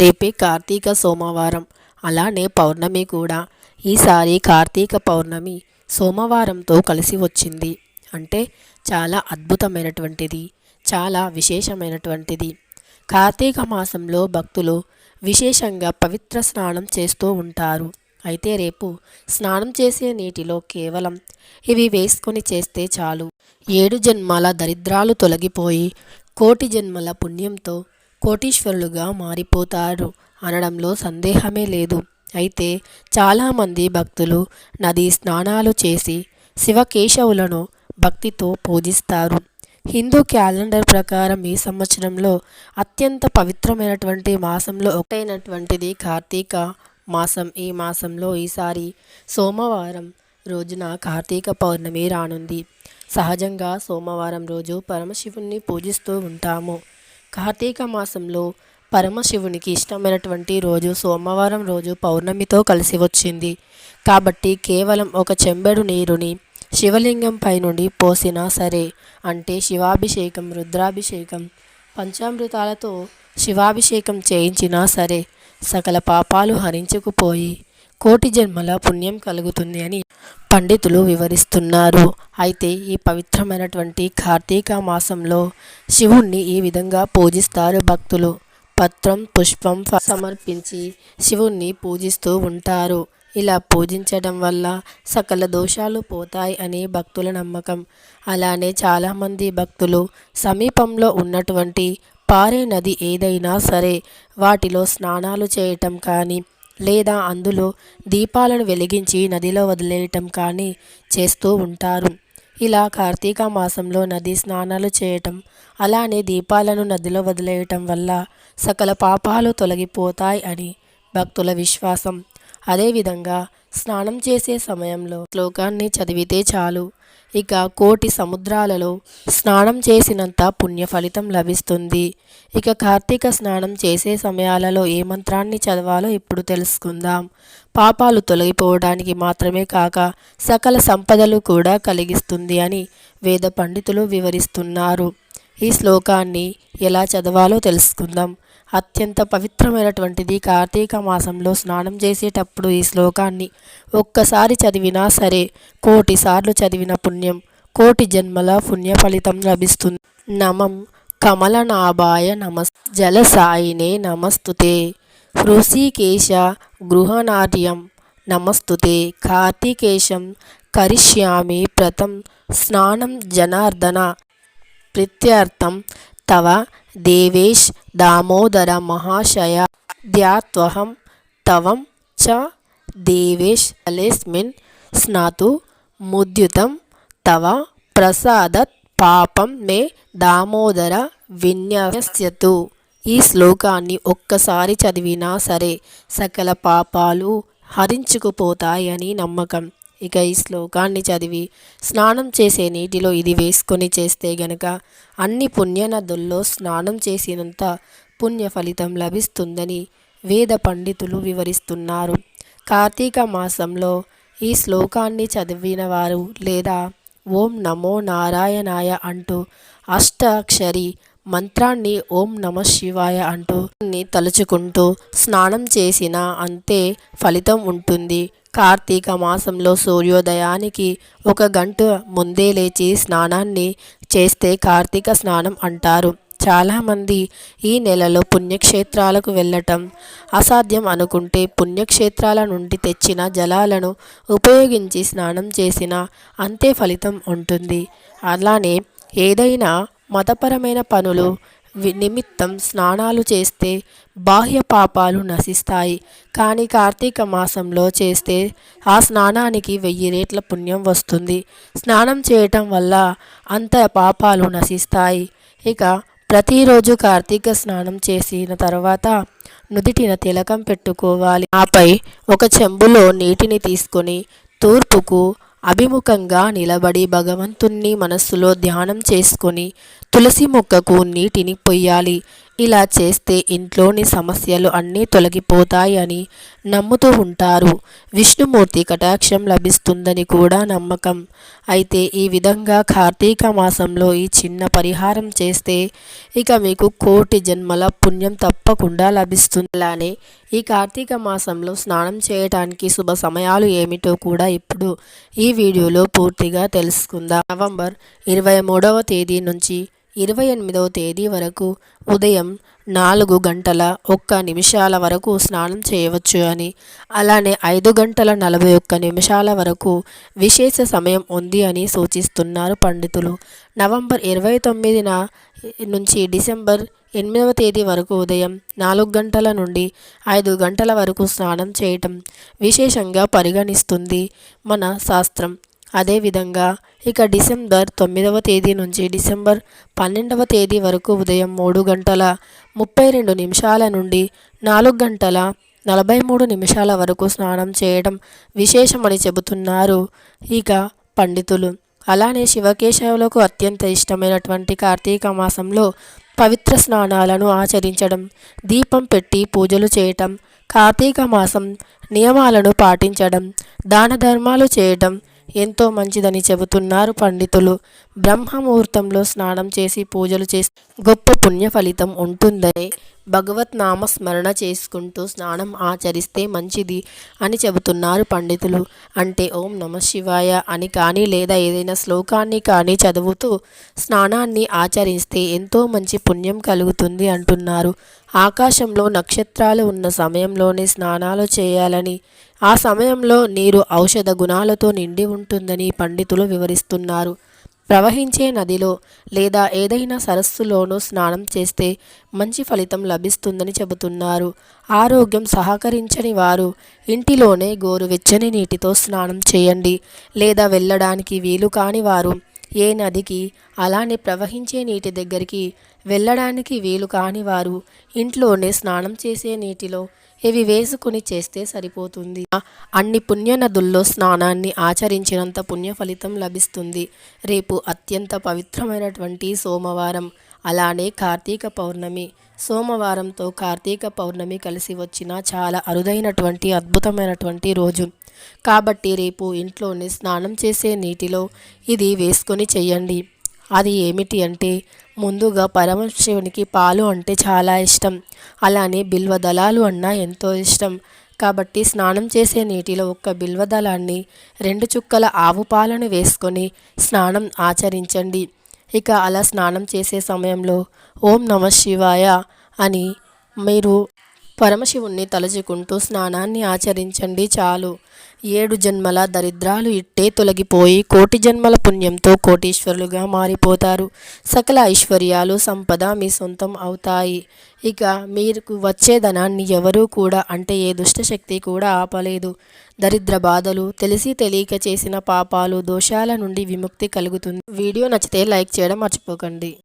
రేపే కార్తీక సోమవారం. అలానే పౌర్ణమి కూడా. ఈసారి కార్తీక పౌర్ణమి సోమవారంతో కలిసి వచ్చింది. అంటే చాలా అద్భుతమైనటువంటిది. చాలా విశేషమైనటువంటిది. కార్తీక మాసంలో భక్తులు విశేషంగా పవిత్ర స్నానం చేస్తూ ఉంటారు. అయితే రేపు స్నానం చేసే నీటిలో కేవలం ఇవి వేసుకొని చేస్తే చాలు. ఏడు జన్మల దరిద్రాలు తొలగిపోయి కోటి జన్మల పుణ్యంతో కోటీశ్వరులుగా మారిపోతారు అనడంలో సందేహమే లేదు. అయితే చాలామంది భక్తులు నది స్నానాలు చేసి శివకేశవులను భక్తితో పూజిస్తారు. హిందూ క్యాలెండర్ ప్రకారం ఈ సంవత్సరంలో అత్యంత పవిత్రమైనటువంటి మాసంలో ఒకటైనటువంటిది కార్తీక మాసం. ఈ మాసంలో ఈసారి సోమవారం రోజున కార్తీక పౌర్ణమి రానుంది. సహజంగా సోమవారం రోజు పరమశివుణ్ణి పూజిస్తూ ఉంటాము. కార్తీక మాసంలో పరమశివునికి ఇష్టమైనటువంటి రోజు సోమవారం రోజు పౌర్ణమితో కలిసి వచ్చింది. కాబట్టి కేవలం ఒక చెంబెడు నీరుని శివలింగం పై నుండి పోసినా సరే అంటే శివాభిషేకం రుద్రాభిషేకం పంచామృతాలతో శివాభిషేకం చేయించినా సరే సకల పాపాలు హరించుకుపోయి కోటి జన్మల పుణ్యం కలుగుతుంది అని పండితులు వివరిస్తున్నారు. అయితే ఈ పవిత్రమైనటువంటి కార్తీక మాసంలో శివుణ్ణి ఈ విధంగా పూజిస్తారు భక్తులు. పత్రం పుష్పం సమర్పించి శివుణ్ణి పూజిస్తూ ఉంటారు. ఇలా పూజించడం వల్ల సకల దోషాలు పోతాయి అని భక్తుల నమ్మకం. అలానే చాలామంది భక్తులు సమీపంలో ఉన్నటువంటి పారే నది ఏదైనా సరే వాటిలో స్నానాలు చేయటం కానీ లేదా అందులో దీపాలను వెలిగించి నదిలో వదిలేయటం కానీ చేస్తూ ఉంటారు. ఇలా కార్తీక మాసంలో నది స్నానాలు చేయటం అలానే దీపాలను నదిలో వదిలేయటం వల్ల సకల పాపాలు తొలగిపోతాయి అని భక్తుల విశ్వాసం. అదేవిధంగా స్నానం చేసే సమయంలో శ్లోకాన్ని చదివితే చాలు. ఇక కోటి సముద్రాలలో స్నానం చేసినంత పుణ్య ఫలితం లభిస్తుంది. ఇక కార్తీక స్నానం చేసే సమయాలలో ఏ మంత్రాన్ని చదవాలో ఇప్పుడు తెలుసుకుందాం. పాపాలు తొలగిపోవడానికి మాత్రమే కాక సకల సంపదలు కూడా కలిగిస్తుంది అని వేద పండితులు వివరిస్తున్నారు. ఈ శ్లోకాన్ని ఎలా చదవాలో తెలుసుకుందాం. అత్యంత పవిత్రమైనటువంటిది కార్తీక మాసంలో స్నానం చేసేటప్పుడు ఈ శ్లోకాన్ని. ఒక్కసారి చదివినా సరే కోటి సార్లు చదివిన పుణ్యం కోటి జన్మల పుణ్య ఫలితం లభిస్తుంది. నమం కమలనాభాయ నమస్ జలసాయినే నమస్తుతే. హృషికేశ గృహనాట్యం నమస్తుతే. కార్తీకేశం కరిష్యామి ప్రతం స్నానం జనార్దన. ప్రత్యర్థం తవ దేవేష్ దామోదర మహాశయ ధ్యాత్వహం తవం చ దేవేష్ అలేస్మిన్ స్నాతు ముద్యుతం తవ ప్రసాదత్ పాపం మే దామోదర విన్యాస్యతు. ఈ శ్లోకాన్ని ఒక్కసారి చదివినా సరే సకల పాపాలు హరించుకుపోతాయని నమ్మకం. ఇక ఈ శ్లోకాన్ని చదివి స్నానం చేసే నీటిలో ఇది వేసుకొని చేస్తే గనక అన్ని పుణ్యనదుల్లో స్నానం చేసినంత పుణ్య ఫలితం లభిస్తుందని వేద పండితులు వివరిస్తున్నారు. కార్తీక మాసంలో ఈ శ్లోకాన్ని చదివిన వారు లేదా ఓం నమో నారాయణాయ అంటూ అష్టాక్షరి మంత్రాన్ని ఓం నమ శివాయ అంటూ తలుచుకుంటూ స్నానం చేసిన అంతే ఫలితం ఉంటుంది. కార్తీక మాసంలో సూర్యోదయానికి ఒక గంట ముందే లేచి స్నానాన్ని చేస్తే కార్తీక స్నానం అంటారు. చాలామంది ఈ నెలలో పుణ్యక్షేత్రాలకు వెళ్ళటం అసాధ్యం అనుకుంటే పుణ్యక్షేత్రాల నుండి తెచ్చిన జలాలను ఉపయోగించి స్నానం చేసిన అంతే ఫలితం ఉంటుంది. అలానే ఏదైనా మతపరమైన పనులు నిమిత్తం స్నానాలు చేస్తే బాహ్య పాపాలు నశిస్తాయి. కానీ కార్తీక మాసంలో చేస్తే ఆ స్నానానికి వెయ్యి రేట్ల పుణ్యం వస్తుంది. స్నానం చేయటం వల్ల అంత పాపాలు నశిస్తాయి. ఇక ప్రతిరోజు కార్తీక స్నానం చేసిన తర్వాత నుదిటిన తిలకం పెట్టుకోవాలి. ఆపై ఒక చెంబులో నీటిని తీసుకొని తూర్పుకు అభిముఖంగా నిలబడి భగవంతుణ్ణి మనస్సులో ధ్యానం చేసుకొని తులసి మొక్కకు నీటిని పొయ్యాలి. ఇలా చేస్తే ఇంట్లోని సమస్యలు అన్నీ తొలగిపోతాయని నమ్ముతూ ఉంటారు. విష్ణుమూర్తి కటాక్షం లభిస్తుందని కూడా నమ్మకం. అయితే ఈ విధంగా కార్తీక మాసంలో ఈ చిన్న పరిహారం చేస్తే ఇక మీకు కోటి జన్మల పుణ్యం తప్పకుండా లభిస్తుంది. అలానే ఈ కార్తీక మాసంలో స్నానం చేయటానికి శుభ సమయాలు ఏమిటో కూడా ఇప్పుడు ఈ వీడియోలో పూర్తిగా తెలుసుకుందాం. నవంబర్ ఇరవై మూడవ తేదీ నుంచి ఇరవై ఎనిమిదవ తేదీ వరకు ఉదయం నాలుగు గంటల ఒక్క నిమిషాల వరకు స్నానం చేయవచ్చు అని అలానే ఐదు గంటల నలభై ఒక్క నిమిషాల వరకు విశేష సమయం ఉంది అని సూచిస్తున్నారు పండితులు. నవంబర్ ఇరవై తొమ్మిదిన నుంచి డిసెంబర్ ఎనిమిదవ తేదీ వరకు ఉదయం నాలుగు గంటల నుండి ఐదు గంటల వరకు స్నానం చేయటం విశేషంగా పరిగణిస్తుంది. మన శాస్త్రం అదేవిధంగా ఇక డిసెంబర్ తొమ్మిదవ తేదీ నుంచి డిసెంబర్ పన్నెండవ తేదీ వరకు ఉదయం మూడు గంటల ముప్పై రెండు నిమిషాల నుండి నాలుగు గంటల నలభై మూడు నిమిషాల వరకు స్నానం చేయడం విశేషమని చెబుతున్నారు ఇక పండితులు. అలానే శివకేశవులకు అత్యంత ఇష్టమైనటువంటి కార్తీక మాసంలో పవిత్ర స్నానాలను ఆచరించడం దీపం పెట్టి పూజలు చేయటం కార్తీక మాసం నియమాలను పాటించడం దాన ధర్మాలు చేయటం ఎంతో మంచిదని చెబుతున్నారు పండితులు. బ్రహ్మ ముహూర్తంలో స్నానం చేసి పూజలు చేసి గొప్ప పుణ్య ఫలితం ఉంటుందని భగవత్ నామ స్మరణ చేసుకుంటూ స్నానం ఆచరిస్తే మంచిది అని చెబుతున్నారు పండితులు. అంటే ఓం నమ శివాయ అని కానీ లేదా ఏదైనా శ్లోకాన్ని కానీ చదువుతూ స్నానాన్ని ఆచరిస్తే ఎంతో మంచి పుణ్యం కలుగుతుంది అంటున్నారు. ఆకాశంలో నక్షత్రాలు ఉన్న సమయంలోనే స్నానాలు చేయాలని ఆ సమయంలో నీరు ఔషధ గుణాలతో నిండి ఉంటుందని పండితులు వివరిస్తున్నారు. ప్రవహించే నదిలో లేదా ఏదైనా సరస్సులోనూ స్నానం చేస్తే మంచి ఫలితం లభిస్తుందని చెబుతున్నారు. ఆరోగ్యం సహకరించని వారు ఇంటిలోనే గోరువెచ్చని నీటితో స్నానం చేయండి. లేదా వెళ్ళడానికి వీలు కాని వారు ఏ నదికి అలానే ప్రవహించే నీటి దగ్గరికి వెళ్ళడానికి వీలు కాని వారు ఇంట్లోనే స్నానం చేసే నీటిలో ఇవి వేసుకుని చేస్తే సరిపోతుంది. అన్ని పుణ్య నదుల్లో స్నానాన్ని ఆచరించినంత పుణ్య ఫలితం లభిస్తుంది. రేపు అత్యంత పవిత్రమైనటువంటి సోమవారం. అలానే కార్తీక పౌర్ణమి. సోమవారంతో కార్తీక పౌర్ణమి కలిసి వచ్చిన చాలా అరుదైనటువంటి అద్భుతమైనటువంటి రోజు. కాబట్టి రేపు ఇంట్లోనే స్నానం చేసే నీటిలో ఇది వేసుకొని చెయ్యండి. అది ఏమిటి అంటే ముందుగా పరమశివునికి పాలు అంటే చాలా ఇష్టం. అలానే బిల్వదళాలు అన్నా ఎంతో ఇష్టం. కాబట్టి స్నానం చేసే నీటిలో ఒక్క బిల్వదళాన్ని రెండు చుక్కల ఆవు పాలను వేసుకొని స్నానం ఆచరించండి. ఇక అలా స్నానం చేసే సమయంలో ఓం నమ శివాయ అని మీరు పరమశివుణ్ణి తలుచుకుంటూ స్నానాన్ని ఆచరించండి చాలు. ఏడు జన్మల దరిద్రాలు ఇట్టే తొలగిపోయి కోటి జన్మల పుణ్యంతో కోటీశ్వరులుగా మారిపోతారు. సకల ఐశ్వర్యాలు సంపద మీ సొంతం అవుతాయి. ఇక మీకు వచ్చే ధనాన్ని ఎవరూ కూడా అంటే ఏ దుష్టశక్తి కూడా ఆపలేదు. దరిద్ర బాధలు తెలిసి తెలియక చేసిన పాపాలు దోషాల నుండి విముక్తి కలుగుతుంది. వీడియో నచ్చితే లైక్ చేయడం మర్చిపోకండి.